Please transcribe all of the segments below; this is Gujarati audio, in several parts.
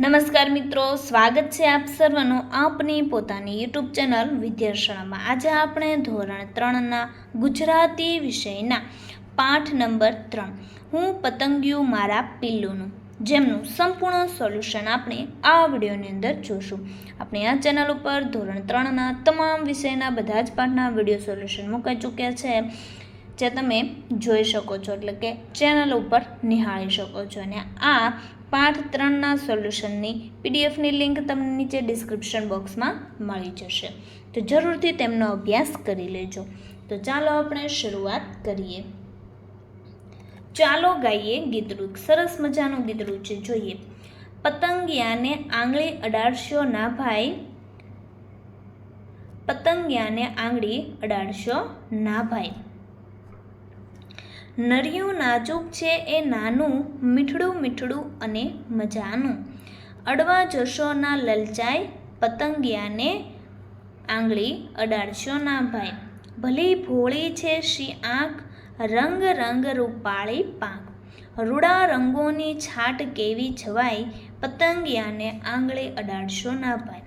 નમસ્કાર મિત્રો, સ્વાગત છે આપ સર્વનું આપની પોતાની યુટ્યુબ ચેનલ વિદ્યાશાળામાં. આજે આપણે ધોરણ ત્રણના ગુજરાતી વિષયના પાઠ નંબર ત્રણ. હું પતંગિયું મારા પિલ્લુનું. જેમનું સંપૂર્ણ સોલ્યુશન આપણે આ વિડીયોની અંદર જોશું. આપણે આ ચેનલ ઉપર ધોરણ ત્રણના તમામ વિષયના બધા જ પાઠના વીડિયો સોલ્યુશન મુકાઈ ચૂક્યા છે, જે તમે જોઈ શકો છો. એટલે કે ચેનલ ઉપર નિહાળી શકો છો. અને આ પાઠ ત્રણના સોલ્યુશનની પીડીએફની લિંક તમને નીચે ડિસ્ક્રિપ્શન બોક્સમાં મળી જશે. તો જરૂરથી તેમનો અભ્યાસ કરી લેજો. તો ચાલો આપણે શરૂઆત કરીએ. ચાલો ગાઈએ ગીતડું સરસ મજાનું ગીતડું છે. જોઈએ. પતંગિયાને આંગળી અડાડશો ના ભાઈ. પતંગિયાને આંગળી અડાડશો ના ભાઈ. નરિયું નાજુક છે એ નાનું, મીઠડું મીઠડું અને મજાનું. અડવા જશો ના લલચાય, પતંગિયાને આંગળી અડાડશો ના ભાઈ. ભલી ભોળી છે શી આંખ, રંગ રંગ રૂપાળી પાંખ. રૂડા રંગોની છાટ કેવી છવાય પતંગિયાને આંગળી અડાડશો ના ભાઈ.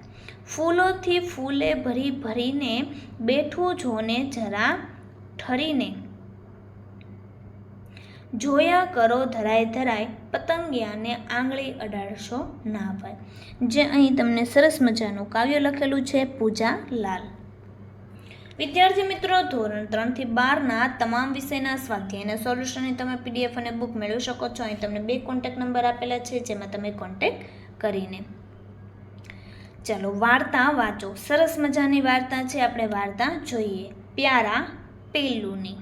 ફૂલોથી ફૂલે ભરી ભરીને બેઠું જોને જરા ઠરીને. જોયા કરો ધરાય ધરાય, પતંગિયાને આંગળી અડાડશો ના ભાઈ. જે અહીં તમને સરસ મજાનું કાવ્ય લખેલું છે, પૂજા લાલ. વિદ્યાર્થી મિત્રો, ધોરણ ત્રણથી બારના તમામ વિષયના સ્વાધ્યાયના સોલ્યુશનની તમે પીડીએફ અને બુક મેળવી શકો છો. અહીં તમને બે કોન્ટેક્ટ નંબર આપેલા છે, જેમાં તમે કોન્ટેક્ટ કરીને. ચાલો, વાર્તા વાંચો. સરસ મજાની વાર્તા છે, આપણે વાર્તા જોઈએ. પ્યારા પેલુની.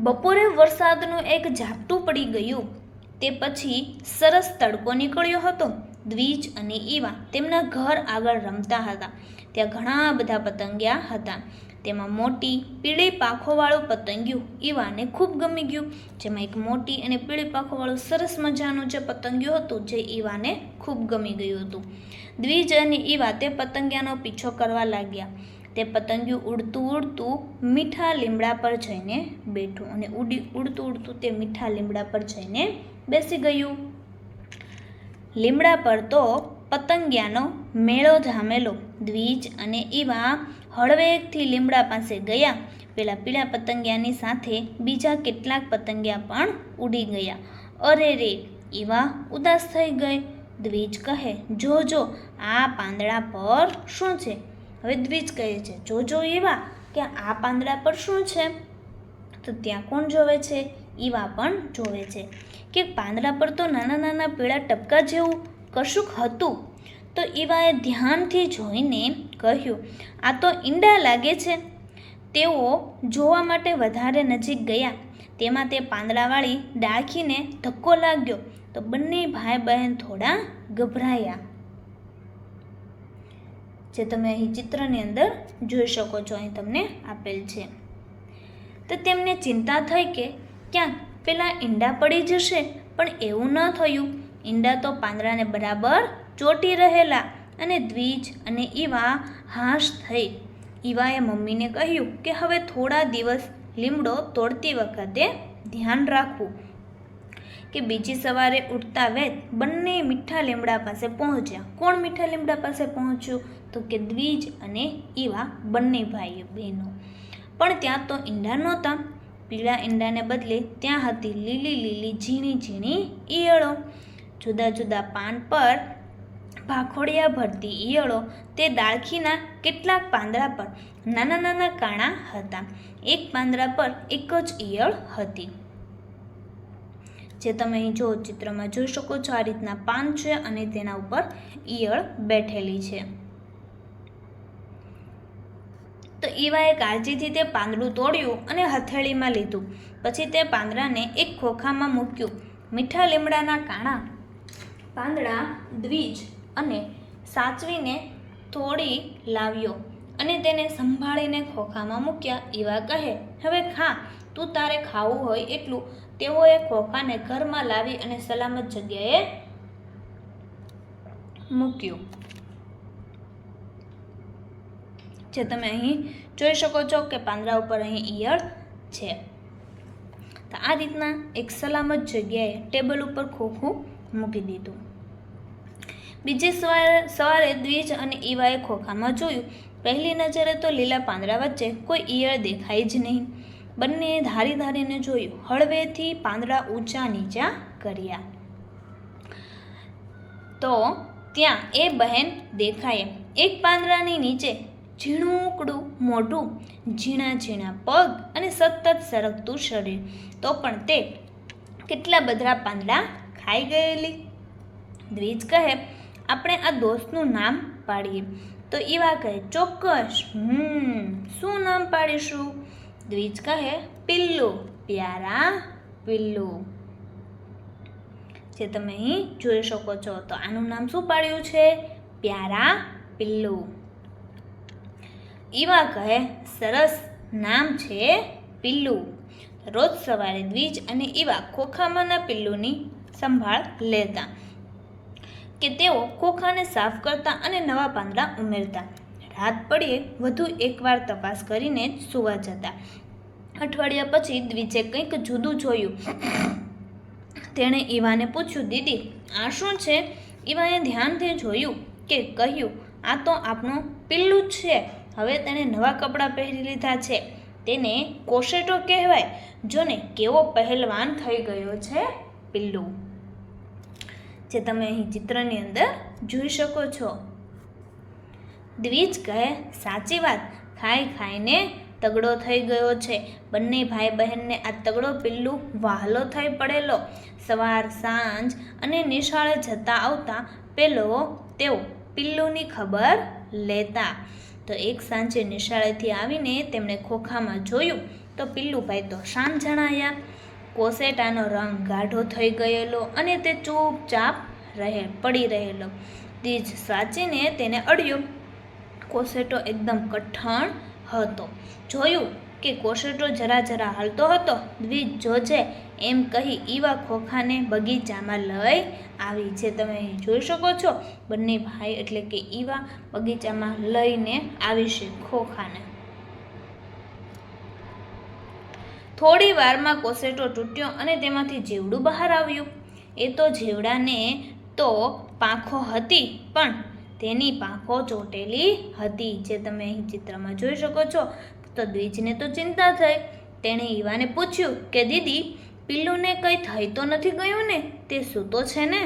બપોરે વરસાદનું એક ઝાપટું પડી ગયું. તે પછી સરસ તડકો નીકળ્યો હતો. દ્વિજ અને ઈવા તેમના ઘર આગળ રમતા હતા. ત્યાં ઘણા બધા પતંગિયા હતા. તેમાં મોટી પીળી પાંખોવાળું પતંગિયું ઈવાને ખૂબ ગમી ગયું. જેમાં એક મોટી અને પીળી પાંખોવાળું સરસ મજાનું જે પતંગિયું હતું જે ઈવાને ખૂબ ગમી ગયું હતું. દ્વિજ અને ઈવા તે પતંગિયાનો પીછો કરવા લાગ્યા. તે પતંગિયું ઉડતું ઉડતું મીઠા લીમડા પર જઈને બેઠું અને ઉડી ઉડતું ઉડતું તે મીઠા લીમડા પર જઈને બેસી ગયું. લીમડા પર તો પતંગિયાનો મેળો જામેલો. દ્વિજ અને ઈવા હળવેકથી લીમડા પાસે ગયા. પેલા પીળા પતંગિયાની સાથે બીજા કેટલાક પતંગિયા પણ ઉડી ગયા. અરે રે, ઈવા ઉદાસ થઈ ગઈ. દ્વિજ કહે, જો જો, આ પાંદડા પર શું છે? હવે દ્વિજ કહે છે, જોજો એવા કે આ પાંદડા પર શું છે? તો ત્યાં કોણ જોવે છે? ઈવા પણ જોવે છે. કે પાંદડા પર તો નાના નાના પીળા ટપકા જેવું કશુંક હતું. તો ઈવાએ ધ્યાનથી જોઈને કહ્યું, આ તો ઈંડા લાગે છે. તેઓ જોવા માટે વધારે નજીક ગયા. તેમાં તે પાંદડાવાળી ડાખીને ધક્કો લાગ્યો. તો બંને ભાઈ બહેન થોડા ગભરાયા. જે તમે અહીં ચિત્રની અંદર જોઈ શકો છો, અહીં તમને આપેલ છે. તો તેમને ચિંતા થઈ કે ક્યાંક પેલા ઈંડા પડી જશે, પણ એવું ન થયું. ઈંડા તો પાંદડાને બરાબર ચોટી રહેલા અને દ્વિજ અને ઈવા હાશ થઈ. ઈવાએ મમ્મીને કહ્યું કે હવે થોડા દિવસ લીમડો તોડતી વખતે ધ્યાન રાખવું. કે બીજી સવારે ઉઠતા વેત બંને મીઠા લીમડા પાસે પહોંચ્યા. કોણ મીઠા લીમડા પાસે પહોંચ્યું? તો કે દ્વિજ અને ઈવા બંને ભાઈઓ બહેનો. પણ ત્યાં તો ઈંડા નહોતા. પીળા ઈંડાને બદલે ત્યાં હતી લીલી લીલી ઝીણી ઝીણી ઈયળો. જુદા જુદા પાન પર ભાખોડિયા ભરતી ઈયળો, તે દાળખીના કેટલાક પાંદડા પર નાના નાના કાણા હતા. એક પાંદડા પર એક જ ઈયળ હતી. જે તમે અહીં જો ચિત્રમાં જોઈ શકો છો, આ રીતના પાન છે અને તેના ઉપર ઈયળ બેઠેલી છે. તો ઈવાએ કાળજીથી તે પાંદડું તોડ્યું અને હથેળીમાં લીધું. પછી તે પાંદડાને એક ખોખામાં મૂક્યું. મીઠા લીમડાના કાણા, પાંદડા, દ્વિજ અને સાચવીને તોડી લાવ્યો અને તેને સંભાળીને ખોખામાં મૂક્યા. ઈવા કહે, હવે ખા તું તારે ખાવું હોય એટલું તેઓએ ખોખાને ઘરમાં લાવી અને સલામત જગ્યાએ મૂક્યું. જે તમે અહીં જોઈ શકો છો કે પાંદડા ઉપર અહીં ઈયળ છે. તો આ રીતના એક સલામત જગ્યાએ ટેબલ ઉપર ખોખું મૂકી દીધું. બીજી સવારે સવારે દ્વિજ અને ઈવાએ ખોખામાં જોયું. પહેલી નજરે તો લીલા પાંદડા વચ્ચે કોઈ ઈયળ દેખાય જ નહીં. બંને ધારી ધારીને જોયું. હળવેથી પાંદડા ઊંચા નીચા કર્યા. તો ત્યાં એ બહેન દેખાય. એક પાંદડાની નીચે ઝીણુકડું મોઢું ઝીણા ઝીણા પગ અને સતત સરકતું શરીર. તો પણ તે કેટલા બધા પાંદડા ખાઈ ગયેલી? દ્વિજ કહે, આપણે આ દોસ્તનું નામ પાડીએ. તો ઈવા કહે, ચોક્કસ, હમ, શું નામ પાડીશું? દ્વિજ કહે પિલ્લુ પ્યારા પિલ્લુ જે તમે અહીં જોઈ શકો છો, તો આનું નામ શું પાડ્યું છે? પ્યારા પિલ્લુ. ઈવા કહે, સરસ નામ છે પિલ્લુ. રોજ સવારે દ્વિજ અને ઈવા ખોખામાંના પિલ્લુની સંભાળ લેતા કે તેઓ ખોખાને સાફ કરતા અને નવા પાંદડા ઉમેરતા. રાત પડીએ, વધુ એકવાર તપાસ કરીને સૂવા જતા. અઠવાડિયા પછી દ્વિજે કંઈક જુદું જોયું. તેણે ઈવાને પૂછ્યું, દીદી, આ શું છે? ઈવાએ ધ્યાનથી જોયું કે કહ્યું, આ તો આપણું પિલ્લું જ છે. હવે તેણે નવા કપડાં પહેરી લીધા છે. તેને કોશેટો કહેવાય, જોને કેવો પહેલવાન થઈ ગયો છે પિલ્લું. જે તમે અહીં ચિત્રની અંદર જોઈ શકો છો. દ્વિજ કહે, સાચી વાત, ખાઈ ખાઈને તગડો થઈ ગયો છે. બંને ભાઈ બહેનને આ તગડો પિલ્લું વહાલો થઈ પડેલો. સવાર, સાંજ અને નિશાળે જતા આવતા પેલો તેઓ પિલ્લુની ખબર લેતા. તો એક સાંજે નિશાળેથી આવીને તેમણે ખોખામાં જોયું તો પિલ્લુભાઈ તો શાંત જણાયા. કોસેટાનો રંગ ગાઢો થઈ ગયેલો અને તે ચૂપચાપ રહે, પડી રહેલો. તીજ સાચીને તેને અડ્યો. કોસેટો એકદમ કઠણ હતો. જોયું કે કોસેટો જરા જરા હાલતો હતો, દ્વિજ જોજે એમ કહી ઈવા ખોખાને બગીચામાં લઈ આવી. છે તમે જોઈ શકો છો, બંને ભાઈ એટલે કે ઈવા બગીચામાં લઈને આવી છે ખોખાને. થોડી વારમાં કોસેટો તૂટ્યો અને તેમાંથી જીવડું બહાર આવ્યું. એ તો જીવડાને તો પાંખો હતી, પણ તેની પાંખો ચોંટેલી હતી, જે તમે અહીં ચિત્રમાં જોઈ શકો છો. તો દ્વિજને તો ચિંતા થઈ. તેણે ઈવાને પૂછ્યું કે, દીદી, પિલ્લુને કંઈ થઈ તો નથી ગયું ને? તે સૂતો છે ને?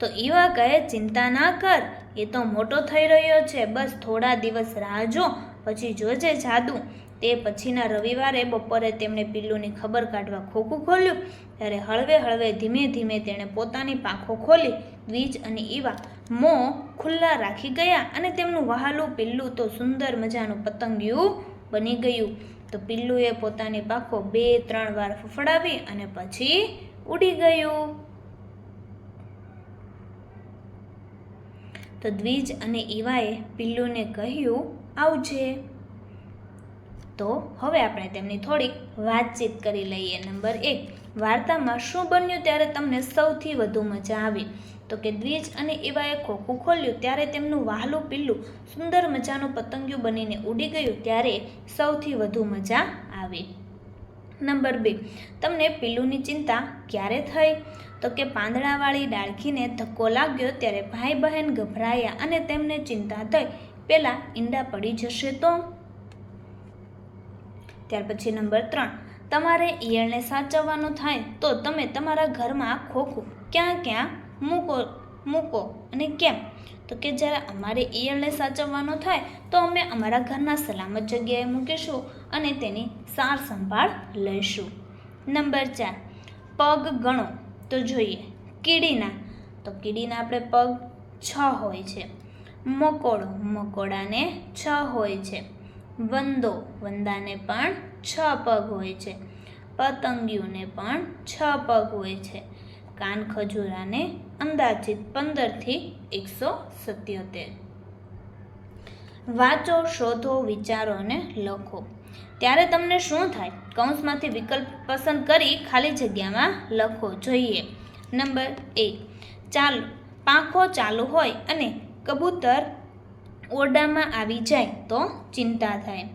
તો ઈવા કહે, ચિંતા ના કર, એ તો મોટો થઈ રહ્યો છે. બસ થોડા દિવસ રાહ જો, પછી જોજે જાદુ. તે પછીના રવિવારે બપોરે તેમણે પિલ્લુની ખબર કાઢવા ખોખું ખોલ્યું. ત્યારે હળવે હળવે ધીમે ધીમે તેણે પોતાની પાંખો ખોલી દ્વિજ અને ઈવા મોં ખુલ્લા રાખી ગયા અને તેમનું વહાલું પિલ્લું તો સુંદર મજાનું પતંગિયું બની ગયું. તો પિલ્લુએ પોતાની પાંખો બે, ત્રણ વાર ફફડાવી અને પછી ઉડી ગયું. તો દ્વિજ અને ઈવાએ પિલ્લુને કહ્યું, આવજે. તો હવે આપણે તેમની થોડીક વાતચીત કરી લઈએ. નંબર એક, વાર્તામાં શું બન્યું ત્યારે તમને સૌથી વધુ મજા આવી? તો કે દ્વિજ અને એવાએ ખોખું ખોલ્યું ત્યારે તેમનું વહાલું પિલ્લું સુંદર મજાનું પતંગિયું બનીને ઉડી ગયું ત્યારે સૌથી વધુ મજા આવી. નંબર બે, તમને પિલ્લુની ચિંતા ક્યારે થઈ? તો કે પાંદડાવાળી ડાળખીને ધક્કો લાગ્યો ત્યારે ભાઈ બહેન ગભરાયા અને તેમને ચિંતા થઈ. પેલા ઈંડા પડી જશે તો? ત્યાર પછી નંબર ત્રણ. તમારે ઈયળને સાચવવાનું થાય તો તમે તમારા ઘરમાં ખોખું ક્યાં ક્યાં મૂકો મૂકો અને કેમ? તો કે જ્યારે અમારે ઈયળને સાચવવાનું થાય તો અમે અમારા ઘરના સલામત જગ્યાએ મૂકીશું અને તેની સાર સંભાળ લઈશું. નંબર ચાર. પગ ગણો. તો જોઈએ, કીડીના. તો કીડીના આપણે પગ છ હોય છે. મકોડો. મકોડાને છ હોય છે. વંદો. વંદાને પણ છ પગ હોય છે. પતંગિયુંને પણ છ પગ હોય છે. કાન ખજૂરાને અંદાજિત પંદરથી એકસો સત્યોતેર. વાંચો, શોધો, વિચારો અને લખો. ત્યારે તમને શું થાય? કૌંસમાંથી વિકલ્પ પસંદ કરી ખાલી જગ્યામાં લખો. જોઈએ. નંબર એક. ચાલુ. પાંખો ચાલુ હોય અને કબૂતર ઓરડામાં આવી જાય તો ચિંતા થાય.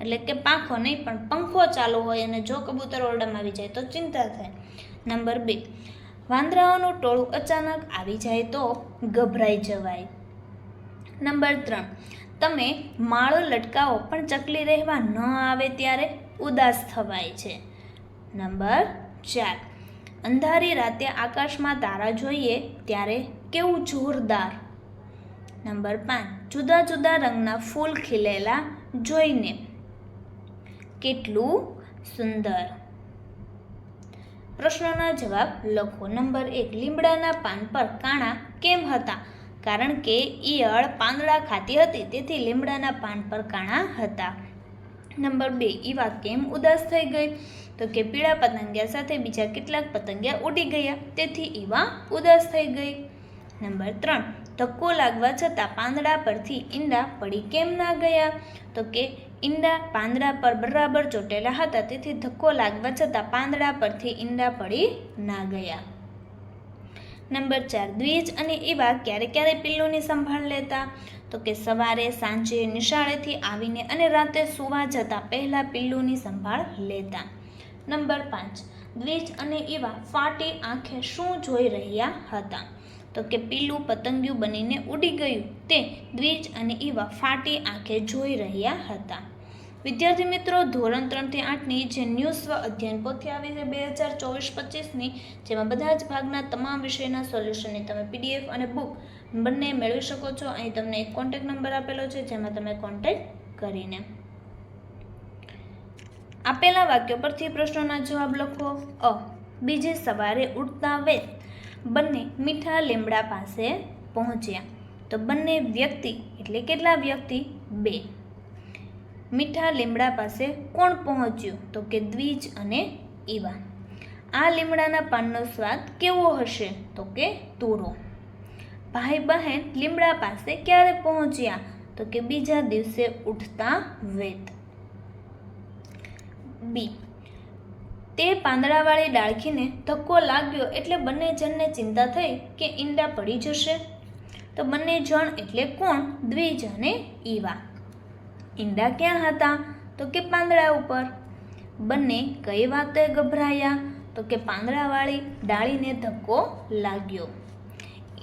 એટલે કે પાંખો નહીં, પણ પંખો ચાલુ હોય અને જો કબૂતર ઓરડામાં આવી જાય તો ચિંતા થાય. નંબર બે, વાંદરાઓનું ટોળું અચાનક આવી જાય તો ગભરાઈ જવાય. નંબર ત્રણ, તમે માળો લટકાવો પણ ચકલી રહેવા ન આવે ત્યારે ઉદાસ થવાય છે. નંબર ચાર, અંધારી રાતે આકાશમાં તારા જોઈએ ત્યારે કેવું જોરદાર નંબર પાંચ. જુદા જુદા રંગના ફૂલ ખીલેલા જોઈને કેટલું સુંદર. પ્રશ્નોના જવાબ લખો. નંબર એક. લીમડાના પાન પર કાણા કેમ હતા? કારણ કે ઈયળ પાંદડા ખાતી હતી, તેથી લીમડાના પાન પર કાણા હતા. નંબર બે. ઈવા કેમ ઉદાસ થઈ ગઈ? તો કે પીળા પતંગિયા સાથે બીજા કેટલાક પતંગિયા ઉડી ગયા, તેથી ઈવા ઉદાસ થઈ ગઈ. નંબર ત્રણ. ધક્કો લાગવા છતાં પાંદડા પરથી ઈંડા પડી કેમ ના ગયા? તો કે ઈંડા પાંદડા પર બરાબર ચોટેલા હતા, તેથી ધક્કો લાગવા છતાં પાંદડા પરથી ઈંડા પડી ના ગયા. નંબર ચાર, દ્વિજ અને એવા ક્યારે ક્યારે પિલ્લુની સંભાળ લેતા? તો કે સવારે, સાંજે, નિશાળેથી આવીને અને રાતે સૂવા જતાં પહેલાં પિલ્લુની સંભાળ લેતા. નંબર પાંચ, દ્વિજ અને એવા ફાટી આંખે શું જોઈ રહ્યા હતા? તો કે પીલું પતંગિયું બનીને ઉડી ગયું. તે દ્વિજ અને ઈવા ફાટી આંખે જોઈ રહ્યા હતા. વિદ્યાર્થી મિત્રો, ધોરણ ત્રણથી આઠની જે ન્યૂ સ્વ અધ્યયન પોથી આવી છે બે હજાર ચોવીસ પચીસની, જેમાં બધા જ ભાગના તમામ વિષયના સોલ્યુશનની તમે પીડીએફ અને બુક બંને મેળવી શકો છો. અહીં તમને એક કોન્ટેક્ટ નંબર આપેલો છે, જેમાં તમે કોન્ટેક્ટ કરીને આપેલા વાક્યો પરથી પ્રશ્નોના જવાબ લખો. અ. બીજે સવારે ઉઠતા વેત બંને મીઠા લીમડા પાસે પહોંચ્યા. તો બંને વ્યક્તિ, એટલે કેટલા વ્યક્તિ? બે. મીઠા લીમડા પાસે કોણ પહોંચ્યું? તો કે દ્વિજ અને ઈવા આ લીમડાના પાનનો સ્વાદ કેવો હશે? તો કે તુરો. ભાઈ બહેન લીમડા પાસે ક્યારે પહોંચ્યા? તો કે બીજા દિવસે ઉઠતા વેત. બી. તે પાંદડાવાળી ડાળખીને ધક્કો લાગ્યો એટલે બંને જણને ચિંતા થઈ કે ઈંડા પડી જશે. તો બંને જણ એટલે કોણ? દ્વિજ અને ઈવા. ઈંડા ક્યાં હતા? તો કે પાંદડા ઉપર. બંને કઈ વાતે ગભરાયા? તો કે પાંદડાવાળી ડાળીને ધક્કો લાગ્યો.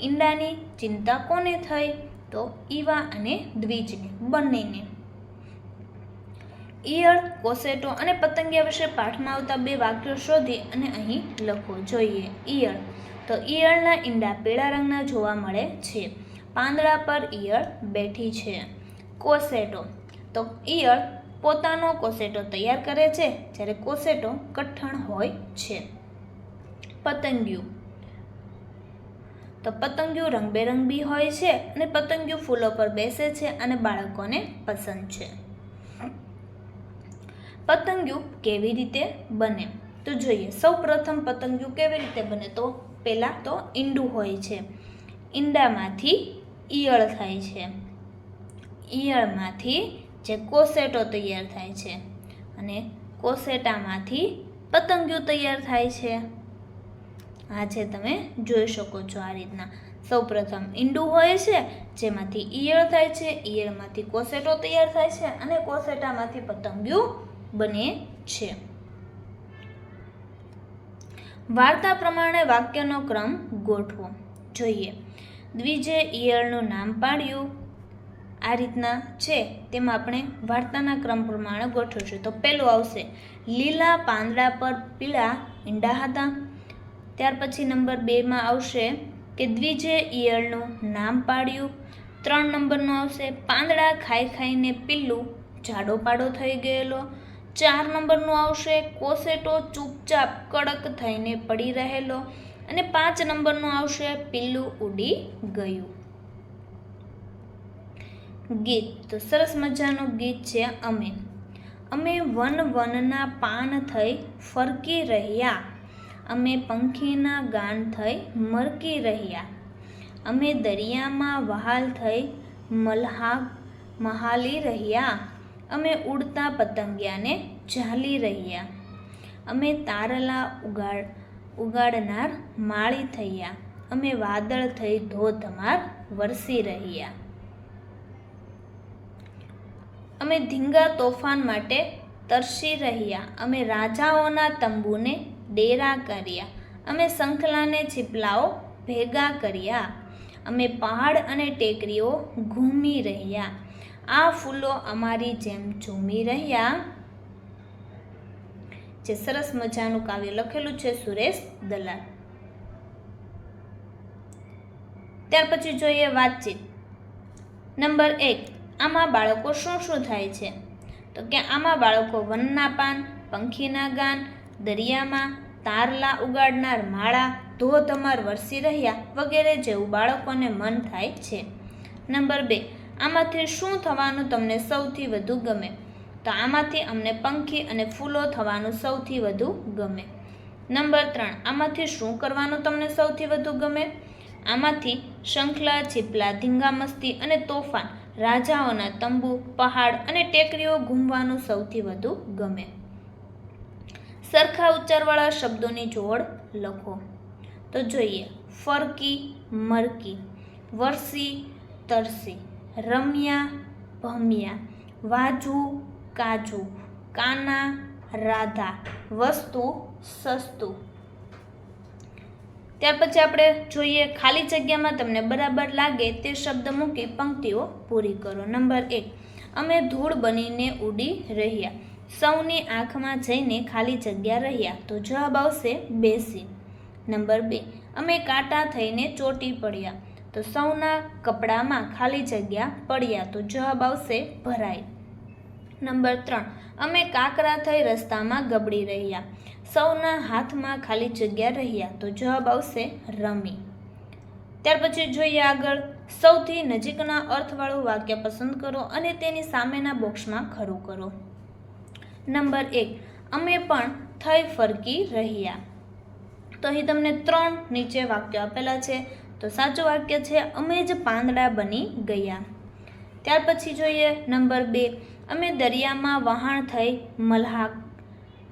ઈંડાની ચિંતા કોને થઈ? તો ઈવા અને દ્વિજને, બંનેને. ઈયળ, કોસેટો અને પતંગિયા વિશે પાઠમાં આવતા બે વાક્યો શોધી અને અહીં લખો જોઈએ. ઈયળ. તો ઈયળના ઈંડા પીળા રંગના જોવા મળે છે. પાંદડા પર ઈયળ બેઠી છે. કોસેટો. તો ઈયળ પોતાનો કોસેટો તૈયાર કરે છે જ્યારે કોસેટો કઠણ હોય છે. પતંગિયું. તો પતંગિયું રંગબેરંગી હોય છે અને પતંગિયું ફૂલો પર બેસે છે અને બાળકોને પસંદ છે. પતંગિયું કેવી રીતે બને? તો જોઈએ, સૌ પ્રથમ પતંગિયું કેવી રીતે બને? તો પહેલાં તો ઈંડું હોય છે. ઈંડામાંથી ઈયળ થાય છે. ઈયળમાંથી જે કોસેટો તૈયાર થાય છે અને કોસેટામાંથી પતંગિયું તૈયાર થાય છે. આ જે તમે જોઈ શકો છો આ રીતના. સૌપ્રથમ ઈંડું હોય છે, જેમાંથી ઈયળ થાય છે, ઈયળમાંથી કોસેટો તૈયાર થાય છે અને કોસેટામાંથી પતંગિયું બને છે. વાર્તા પ્રમાણે વાક્યનો ક્રમ ગોઠવો. જોઈએ. દ્વિજે ઈયળનું નામ પાડ્યું. આ રીતના છે. તેમાં આપણે વાર્તાના ક્રમ પ્રમાણે ગોઠવીશું તો પહેલું આવશે. લીલા પાંદડા પર પીળા ઈંડા હતા. ત્યાર પછી નંબર બેમાં આવશે કે દ્વિજે ઈયળનું નામ પાડ્યું. ત્રણ નંબરનું આવશે. પાંદડા ખાઈ ખાઈને પીલું જાડો પાડો થઈ ગયેલો. ચાર નંબરનું આવશે. કોસેટો ચૂપચાપ કડક થઈને પડી રહેલો અને પાંચ નંબરનું આવશે પિલ્લું ઉડી ગયું. ગીત. તો સરસ મજાનું ગીત છે અમે. અમે વન વનના પાન થઈ ફરકી રહ્યા. અમે પંખીના ગાન થઈ મરકી રહ્યા. અમે દરિયામાં વહાલ થઈ મલ્હા મહાલી રહ્યા. અમે ઉડતા પતંગિયાને ઝાલી રહ્યા. અમે તારલા ઉગાડ, ઉગાડનાર માળી થયા. અમે વાદળ થઈ ધોધમાર વરસી રહ્યા. અમે ધીંગા તોફાન માટે તરસી રહ્યા. અમે રાજાઓના તંબુને ડેરા કર્યા. અમે શંખલાને છીપલાઓ ભેગા કર્યા. અમે પહાડ અને ટેકરીઓ ઘૂમી રહ્યા. આ ફૂલો અમારી જેમ ઝૂમી રહ્યા જે સરસ મજાનું કાવ્ય લખેલું છે સુરેશ દલાલ. ત્યાર પછી જોઈએ વાતચીત. નંબર એક, આમાં બાળકો શું શું થાય છે? તો કે આમાં બાળકો વનના પાન, પંખીના ગાન, દરિયામાં તારલા ઉગાડનાર માળા, ધોધમાર વરસી રહ્યા વગેરે જેવું બાળકોને મન થાય છે. નંબર બે આમાંથી શું થવાનું તમને સૌથી વધુ ગમે? તો આમાંથી અમને પંખી અને ફૂલો થવાનું સૌથી વધુ ગમે. નંબર ત્રણ, આમાંથી શું કરવાનું તમને સૌથી વધુ ગમે? આમાંથી શંખલા, છીપલા ધીંગામસ્તી અને તોફાન, રાજાઓના તંબુ, પહાડ અને ટેકરીઓ ઘૂમવાનું સૌથી વધુ ગમે. સરખા ઉચ્ચારવાળા શબ્દોની જોડ લખો. તો જોઈએ, ફરકી, મરકી, વરસી, તરસી. રમ્યા ભમ્યા. વાજુ, કાજુ. કાના, રાધા. વસ્તુ, સસ્તું. ત્યાર પછી આપણે જોઈએ ખાલી જગ્યામાં તમને બરાબર લાગે તે શબ્દ મૂકી પંક્તિઓ પૂરી કરો. નંબર એક, અમે ધૂળ બનીને ઉડી રહ્યા. સૌની આંખમાં જઈને ખાલી જગ્યા રહ્યા. તો જવાબ આવશે બેસી. નંબર બે, અમે કાંટા થઈને ચોટી પડ્યા. તો સૌના કપડામાં ખાલી જગ્યા પડ્યા તો જવાબ આવશે ભરાય નંબર ત્રણ, અમે કાકરા થઈ રસ્તામાં ગબડી રહ્યા. સૌના હાથમાં ખાલી જગ્યા રહ્યા તો જવાબ આવશે રમી. ત્યાર પછી જોઈએ આગળ. સૌથી નજીકના અર્થવાળું વાક્ય પસંદ કરો અને તેની સામેના બોક્સમાં ખરું કરો. નંબર એક, અમે પણ થઈ ફરકી રહ્યા. તો અહીં તમને ત્રણ નીચે વાક્યો આપેલા છે. તો સાચું વાક્ય છે, અમે જ પાંદડા બની ગયા. ત્યાર પછી જોઈએ નંબર બે, અમે દરિયામાં વહાણ થઈ મલ્હા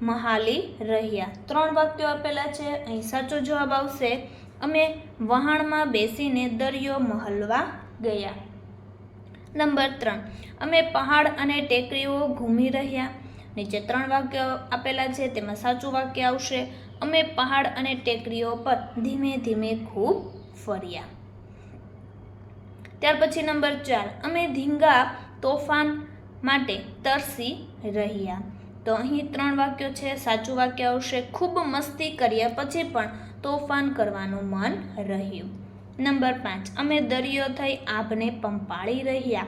મહાલી રહ્યા. ત્રણ વાક્યો આપેલા છે, અહીં સાચો જવાબ આવશે, અમે વહાણમાં બેસીને દરિયો મહલવા ગયા. નંબર ત્રણ, અમે પહાડ અને ટેકરીઓ ઘૂમી રહ્યા. નીચે ત્રણ વાક્યો આપેલા છે, તેમાં સાચું વાક્ય આવશે, અમે પહાડ અને ટેકરીઓ પર ધીમે ધીમે ખૂબ ફર્યા. ત્યાર પછી નંબર ચાર, અમે ધીંગા તોફાન માટે તરસી રહ્યા. તો અહીં ત્રણ વાક્યો છે, સાચું વાક્ય આવશે, ખૂબ મસ્તી કર્યા પછી પણ તોફાન કરવાનું મન રહ્યું. નંબર પાંચ, અમે દરિયો થઈ આભને પંપાળી રહ્યા.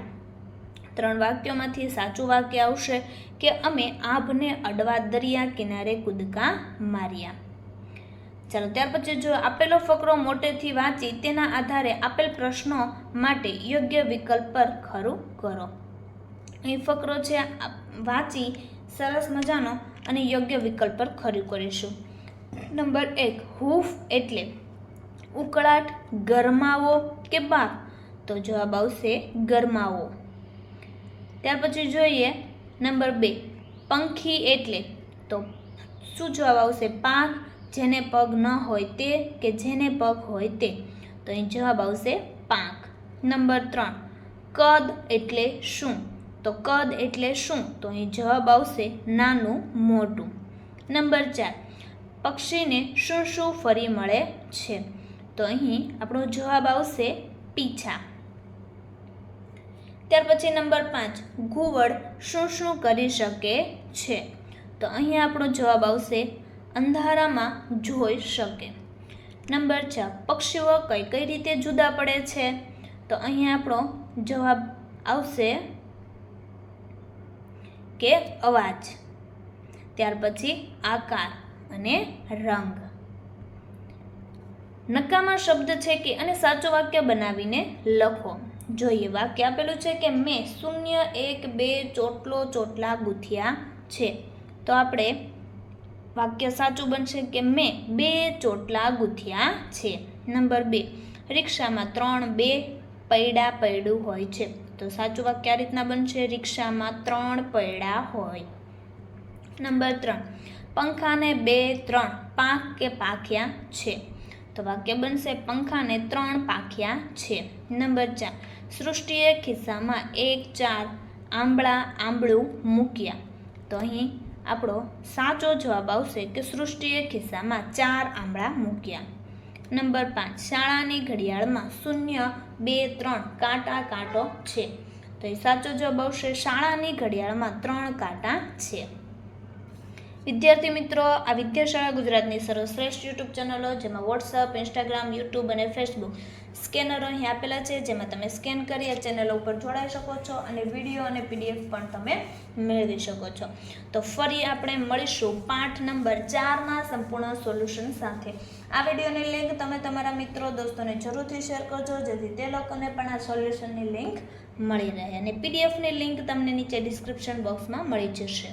ત્રણ વાક્યોમાંથી સાચું વાક્ય આવશે કે અમે આભને અડવા દરિયા કિનારે કૂદકા માર્યા. ચાલો, ત્યાર પછી જો આપેલો ફકરો મોટેથી વાંચી, તેના આધારે આપેલ પ્રશ્નો માટે યોગ્ય વિકલ્પ પર ખરું કરો. અહીં ફકરો છે વાંચી, સરસ મજાનો અને યોગ્ય વિકલ્પ પર ખરું કરીશું. નંબર એક, હૂફ એટલે ઉકળાટ, ગરમાવો કે બાફ તો જવાબ આવશે ગરમાવો. ત્યાર પછી જોઈએ નંબર બે, પંખી એટલે? તો શું જવાબ આવશે? પાંખ જેને પગ ન હોય તે કે જેને પગ હોય તે. તો અહીં જવાબ આવશે પાંખ. નંબર ત્રણ. કદ એટલે શું? તો કદ એટલે શું? તો અહીં જવાબ આવશે નાનું મોટું. નંબર ચાર. પક્ષીને શું શું ફરી મળે છે? તો અહીં આપણો જવાબ આવશે પીછા. ત્યાર પછી નંબર પાંચ. ઘુવડ શું શું કરી શકે છે? તો અહીં આપણો જવાબ આવશે અંધારામાં જોઈ શકે. નંબર છ, પક્ષીઓ કઈ કઈ રીતે જુદા પડે છે? તો અહીં આપણો જવાબ આવશે કે અવાજ. ત્યાર પછી આકાર અને રંગ. નકામા શબ્દ છે કે અને સાચું વાક્ય બનાવીને લખો. જોઈએ વાક્ય આપેલું છે કે મેં શૂન્ય એક બે ચોટલો ચોટલા ગૂંથ્યા છે, તો આપણે વાક્ય સાચું બનશે કે મેં બે ચોટલા ગૂંથ્યા છે. નંબર બે, રિક્ષામાં ત્રણ બે પૈડા પૈડું હોય છે. તો સાચું વાક્ય આ રીતના બનશે, રિક્ષામાં ત્રણ પૈડા હોય. નંબર ત્રણ, પંખાને બે ત્રણ પાંખ કે પાખ્યા છે. તો વાક્ય બનશે, પંખાને ત્રણ પાખ્યા છે. નંબર ચાર, સૃષ્ટિએ ખિસ્સામાં એક ચાર આંબળા આંબળું મૂક્યા. તો અહીં આપણો સાચો જવાબ આવશે કે સૃષ્ટિએ ખિસ્સામાં ચાર આંબળા મૂક્યા. નંબર પાંચ, શાળાની ઘડિયાળમાં શૂન્ય, બે, ત્રણ કાંટા કાંટો છે. તો એ સાચો જવાબ આવશે, શાળાની ઘડિયાળમાં ત્રણ કાંટા છે. વિદ્યાર્થી મિત્રો, આ વિદ્યાશાળા ગુજરાતની સર્વશ્રેષ્ઠ યુટ્યુબ ચેનલો, જેમાં વોટ્સઅપ ઇન્સ્ટાગ્રામ યુટ્યુબ અને ફેસબુક સ્કેનરો અહીં આપેલા છે, જેમાં તમે સ્કેન કરી આ ચેનલો ઉપર જોડાઈ શકો છો અને વીડિયો અને પીડીએફ પણ તમે મેળવી શકો છો. તો ફરી આપણે મળીશું પાઠ નંબર ચારના સંપૂર્ણ સોલ્યુશન સાથે. આ વિડીયોની લિંક તમે તમારા મિત્રો, દોસ્તોને જરૂરથી શેર કરજો, જેથી તે લોકોને પણ આ સોલ્યુશનની લિંક મળી રહે. અને પીડીએફની લિંક તમને નીચે ડિસ્ક્રિપ્શન બોક્સમાં મળી જશે.